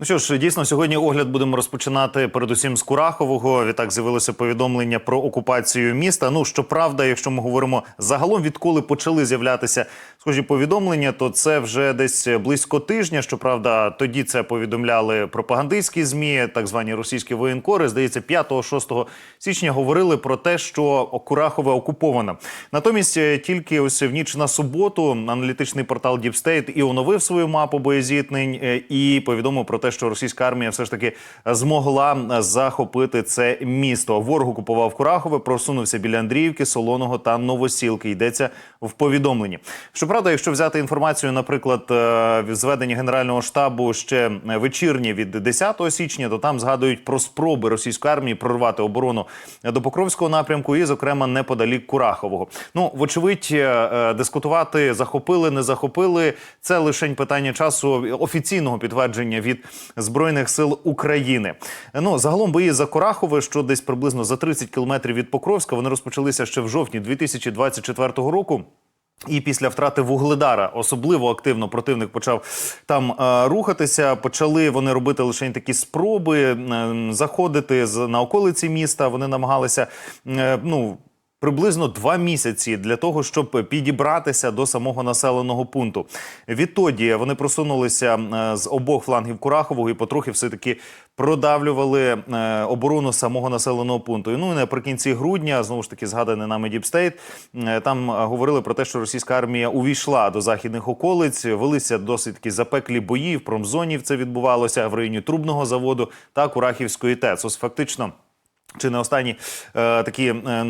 Ну що ж, дійсно, сьогодні огляд будемо розпочинати передусім з Курахового. Відтак з'явилося повідомлення про окупацію міста. Ну щоправда, якщо ми говоримо загалом, відколи почали з'являтися схожі повідомлення, то це вже десь близько тижня. Щоправда, тоді це повідомляли пропагандистські змі, так звані російські воєнкори. Здається, 5-6 січня говорили про те, що Курахове окуповано. Натомість е, тільки ось в ніч на суботу аналітичний портал State і оновив свою мапу боєзітнень е, і повідомив про те, що російська армія все ж таки змогла захопити це місто. Ворог окупував Курахове, просунувся біля Андріївки, Солоного та Новосілки. Йдеться в повідомленні. Щоправда, якщо взяти інформацію, наприклад, е, зведення Генерального штабу ще вечірнє від 10 січня, то там згадують про спроби російської армії прорвати оборону до Покровського напрямку і, зокрема, неподалік Курахового. Ну, вочевидь, е, е, дискутувати захопили, не захопили. Це лише питання часу офіційного підтвердження від збройних сил України. Ну загалом бої за Курахове, що десь приблизно за 30 кілометрів від Покровська, вони розпочалися ще в жовтні 2024 року. І після втрати вугледара особливо активно противник почав там е, рухатися. Почали вони робити лише такі спроби е, заходити з на околиці міста. Вони намагалися е, ну. Приблизно два місяці для того, щоб підібратися до самого населеного пункту. Відтоді вони просунулися е, з обох флангів Курахового і потрохи все таки продавлювали е, оборону самого населеного пункту. І, Ну наприкінці грудня, знову ж таки, згаданий нами Діпстейт, там е, говорили про те, що російська армія увійшла до західних околиць, велися досить такі запеклі бої в промзоні. Це відбувалося в районі Трубного заводу та Курахівської ТЕЦ. Ось фактично. Чи не останні е, такі е,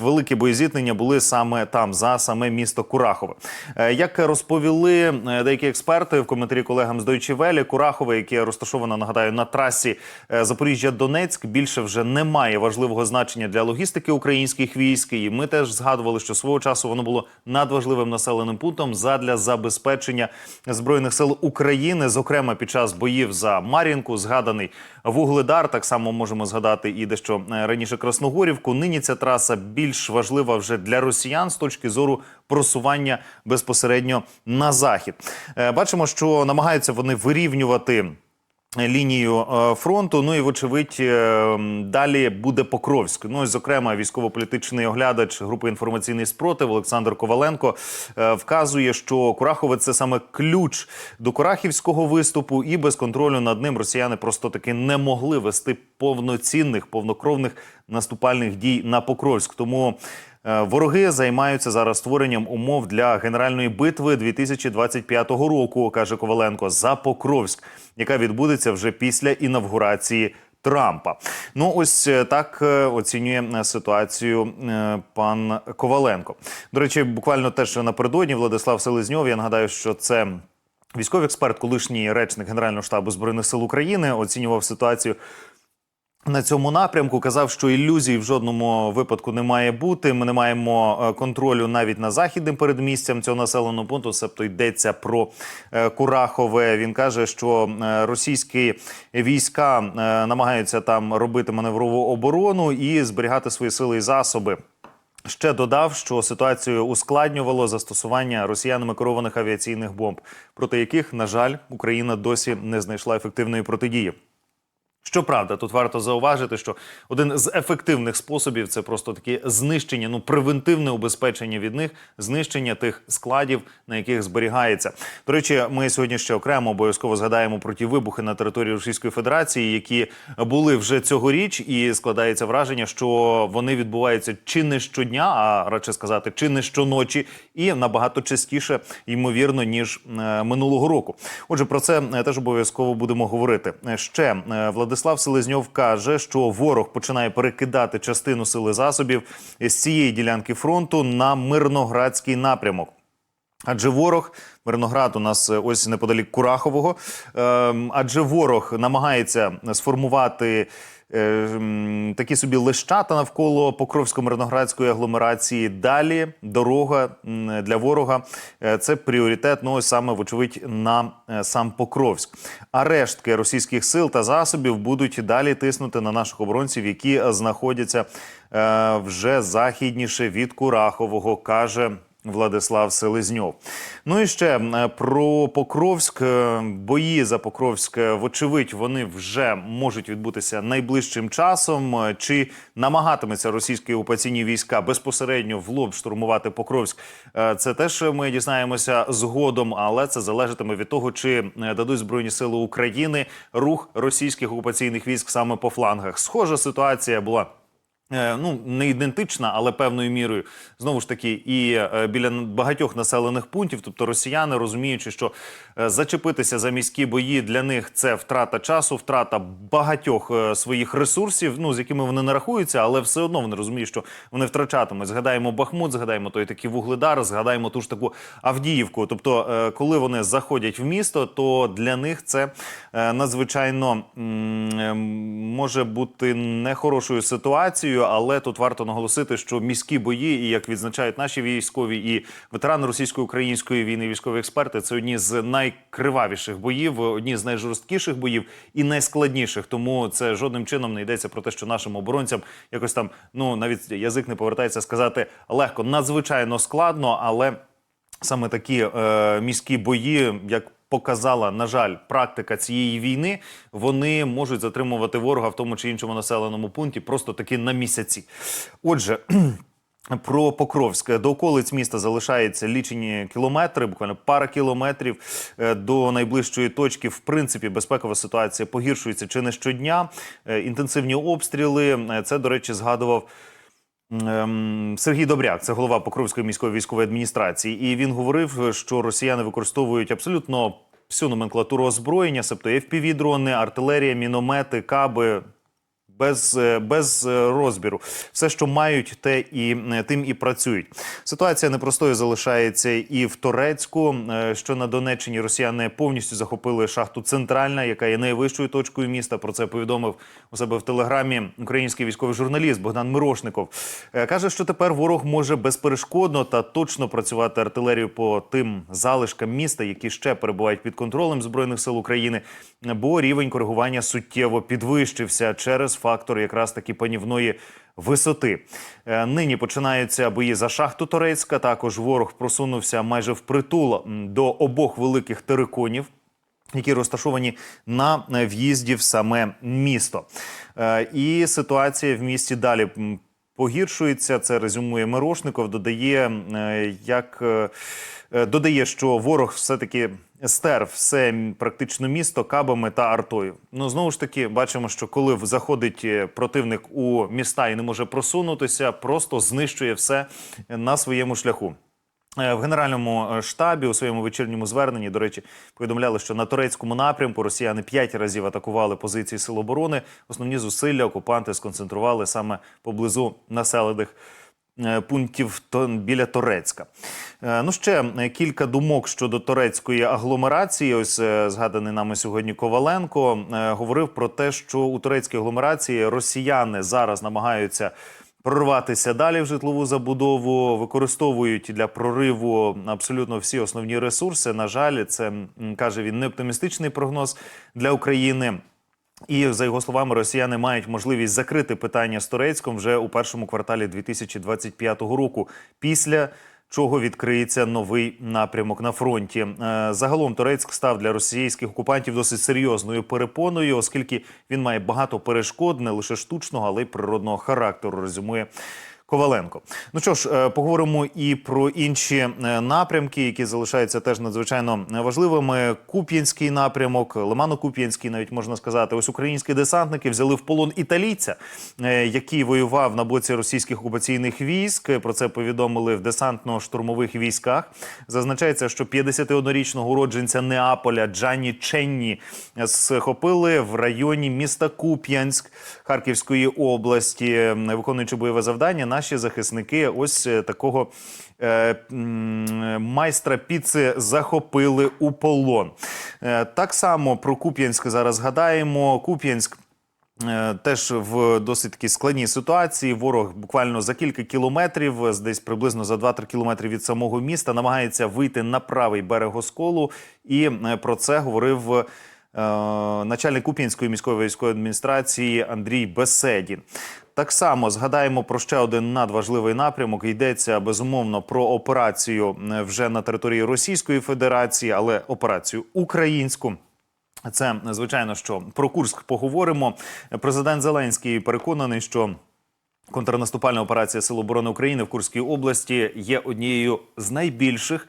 великі боєзіткнення були саме там, за саме місто Курахове? Е, як розповіли е, деякі експерти в коментарі колегам з Deutsche Welle, Курахове, яке розташовано, нагадаю, на трасі е, Запоріжжя-Донецьк, більше вже не має важливого значення для логістики українських військ. І ми теж згадували, що свого часу воно було надважливим населеним пунктом задля забезпечення збройних сил України, зокрема під час боїв за Мар'їнку, згаданий Вугледар. Так само можемо згадати і дещо е, раніше Красногорівку. Нині ця траса більш важлива вже для росіян з точки зору просування безпосередньо на захід. Е, Бачимо, що намагаються вони вирівнювати. Лінію е, фронту, ну і вочевидь е, далі буде Покровськ. Ну і зокрема, військово-політичний оглядач групи інформаційний спротив Олександр Коваленко е, вказує, що Курахове це саме ключ до Курахівського виступу, і без контролю над ним росіяни просто таки не могли вести повноцінних повнокровних наступальних дій на Покровськ. Тому Вороги займаються зараз створенням умов для генеральної битви 2025 року, каже Коваленко, за Покровськ, яка відбудеться вже після інавгурації. Трампа, ну ось е, так е, оцінює е, ситуацію е, пан Коваленко. До речі, буквально теж напередодні Владислав Селезньов. Я нагадаю, що це військовий експерт, колишній речник Генерального штабу збройних сил України, оцінював ситуацію на цьому напрямку казав, що ілюзій в жодному випадку не має бути. Ми не маємо е, контролю навіть на західним передмістям цього населеного пункту. Себто йдеться про е, Курахове. Він каже, що е, російські війська намагаються там робити маневрову оборону і зберігати свої сили і засоби. Ще додав, що ситуацію ускладнювало застосування росіянами керованих авіаційних бомб, проти яких, на жаль, Україна досі не знайшла ефективної протидії. Щоправда, тут варто зауважити, що один з ефективних способів це просто таке знищення, ну превентивне убезпечення від них, знищення тих складів, на яких зберігається. До речі, ми сьогодні ще окремо обов'язково згадаємо про ті вибухи на території Російської Федерації, які були вже цьогоріч, і складається враження, що вони відбуваються чи не щодня, а радше сказати, чи не щоночі, і набагато частіше, ймовірно, ніж е, минулого року. Отже, про це е, теж обов'язково будемо говорити. Е, Ще е, Владислав Селезньов каже, що ворог починає перекидати частину сили засобів з цієї ділянки фронту на мирноградський напрямок. Адже ворог Мирноград у нас е, ось неподалік Курахового. Ем, адже ворог намагається сформувати е, такі собі лищата навколо Покровсько-Мирноградської агломерації. Далі дорога для ворога е, це пріоритет, ну саме вочевидь на сам Покровськ. А рештки російських сил та засобів будуть далі тиснути на наших оборонців, які знаходяться вже західніше від Курахового, каже Владислав Селезньов. Ну і ще е, про Покровськ. Е, Бої за Покровськ, е, вочевидь, вони вже можуть відбутися найближчим часом. Чи намагатиметься російські окупаційні війська безпосередньо в лоб штурмувати Покровськ? Це теж ми дізнаємося згодом, але це залежатиме від того, чи дадуть збройні сили України рух російських окупаційних військ саме по флангах. Схожа ситуація була. Е, Ну, не ідентична, але певною мірою знову ж таки і е, біля багатьох населених пунктів. Тобто росіяни розуміючи, що е, зачепитися за міські бої для них це втрата часу, втрата багатьох своїх ресурсів, ну з якими вони не рахуються, але все одно вони розуміють, що вони втрачатимуть. Згадаємо Бахмут, згадаємо той такий вугледар, згадаємо ту ж таку Авдіївку. Тобто, коли вони заходять в місто, то для них це надзвичайно може бути нехорошою ситуацією, але тут варто наголосити, що міські бої, і як відзначають наші військові і ветерани російсько-української війни, військові експерти, це одні з найкривавіших боїв, одні з найжорсткіших боїв і найскладніших. Тому це жодним чином не йдеться про те, що нашим оборонцям якось там ну навіть язик не повертається сказати легко, надзвичайно складно, але саме такі е, міські бої, як показала, на жаль, практика цієї війни, вони можуть затримувати ворога в тому чи іншому населеному пункті просто таки на місяці. Отже. Про Покровськ до околиць міста залишається лічені кілометри, буквально пара кілометрів е, до найближчої точки. В принципі, безпекова ситуація погіршується чи не щодня. Е, Інтенсивні обстріли. Е, Це, до речі, згадував Сергій Добряк, це голова Покровської міської військової адміністрації, і він говорив, що росіяни використовують абсолютно всю номенклатуру озброєння, себто fpv дрони артилерія, міномети, каби. Без, е, без е, розбіру, все, що мають, те і е, тим і працюють. Ситуація непростою залишається і в Торецьку, е, що на Донеччині росіяни повністю захопили шахту Центральна, яка є найвищою точкою міста. Про це повідомив у себе в телеграмі український військовий журналіст Богдан Мирошников. Каже, що тепер ворог може безперешкодно та точно працювати артилерією по тим залишкам міста, які ще перебувають під контролем збройних сил України, бо рівень коригування суттєво підвищився через фактор якраз таки панівної висоти. Е, Нині починаються бої за шахту Торецька. Також ворог просунувся майже впритул до обох великих териконів. Які розташовані на е, в'їзді в саме місто, Е, і ситуація в місті далі погіршується. Це резюмує Мирошников. Додає, е, як е, е, додає, що ворог все-таки стер все практично місто кабами та артою. Ну знову ж таки, бачимо, що коли заходить противник у міста і не може просунутися, просто знищує все на своєму шляху. Е, В генеральному е, штабі у своєму вечірньому зверненні, до речі, повідомляли, що на турецькому напрямку росіяни п'ять разів атакували позиції сил оборони. Основні зусилля окупанти сконцентрували саме поблизу населених е, пунктів біля Торецька. Ну ще кілька думок щодо турецької агломерації. Ось згаданий нами сьогодні Коваленко говорив про те, що у турецькій агломерації росіяни зараз намагаються прорватися далі в житлову забудову, використовують для прориву абсолютно всі основні ресурси. На жаль, це каже він не оптимістичний прогноз для України. І за його словами, росіяни мають можливість закрити питання з Турецьком вже у першому кварталі 2025 року. Після чого відкриється новий напрямок на фронті. Е, Загалом Турецьк став для російських окупантів досить серйозною перепоною, оскільки він має багато перешкод, не лише штучного, але й природного характеру. Резюмує. Коваленко. Ну що ж, е, поговоримо і про інші е, напрямки, які залишаються теж надзвичайно важливими. Куп'янський напрямок, Лимано-Куп'янський, навіть можна сказати. Ось українські десантники взяли в полон італійця, е, який воював на боці російських окупаційних військ. Про це повідомили в десантно-штурмових військах. Зазначається, що 51-річного уродженця Неаполя Джанні Ченні схопили в районі міста Куп'янськ Харківської області, виконуючи бойове завдання. Наші захисники ось е, такого е, майстра піци захопили у полон. Е, Так само про Куп'янськ зараз згадаємо. Куп'янськ. Е, Теж в досить такій складній ситуації. Ворог буквально за кілька кілометрів, десь приблизно за 2-3 кілометри від самого міста, намагається вийти на правий берег Осколу. І е, про це говорив е, начальник Куп'янської міської військової адміністрації Андрій Беседін. Так само згадаємо про ще один надважливий напрямок. Йдеться безумовно про операцію е, вже на території Російської Федерації, але операцію українську. Це звичайно, що про Курск поговоримо. Президент Зеленський переконаний, що контрнаступальна операція Сил оборони України в Курській області є однією з найбільших.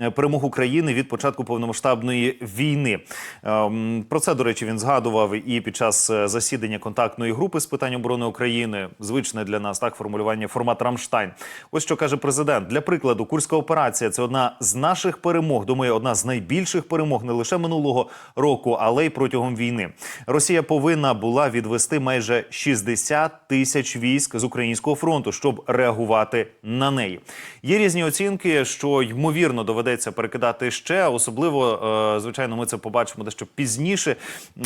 Е, Перемог України від початку повномасштабної війни Ем, про це до речі він згадував і під час е, засідання контактної групи з питань оборони України. Звичне для нас так формулювання формат Рамштайн. Ось що каже президент. Для прикладу, курська операція це одна з наших перемог. Думаю, одна з найбільших перемог не лише минулого року, але й протягом війни. Росія повинна була відвести майже 60 тисяч військ з українського фронту, щоб реагувати на неї. Є різні оцінки, що ймовірно доведеться перекидати ще. Особливо, е, звичайно, ми це побачимо дещо пізніше,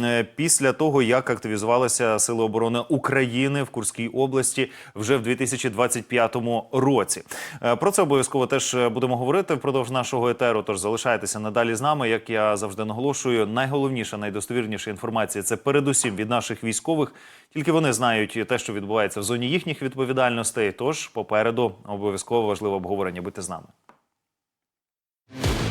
е, після того як активізувалися сили оборони України в Курській області вже в 2025 році. Е, Про це обов'язково теж будемо говорити впродовж нашого етеру. Тож залишайтеся надалі з нами. Як я завжди наголошую, найголовніша, найдостовірніша інформація це передусім від наших військових. Тільки вони знають те, що відбувається в зоні їхніх відповідальностей. Тож попереду обов'язково важливе обговорення. Будьте з нами. you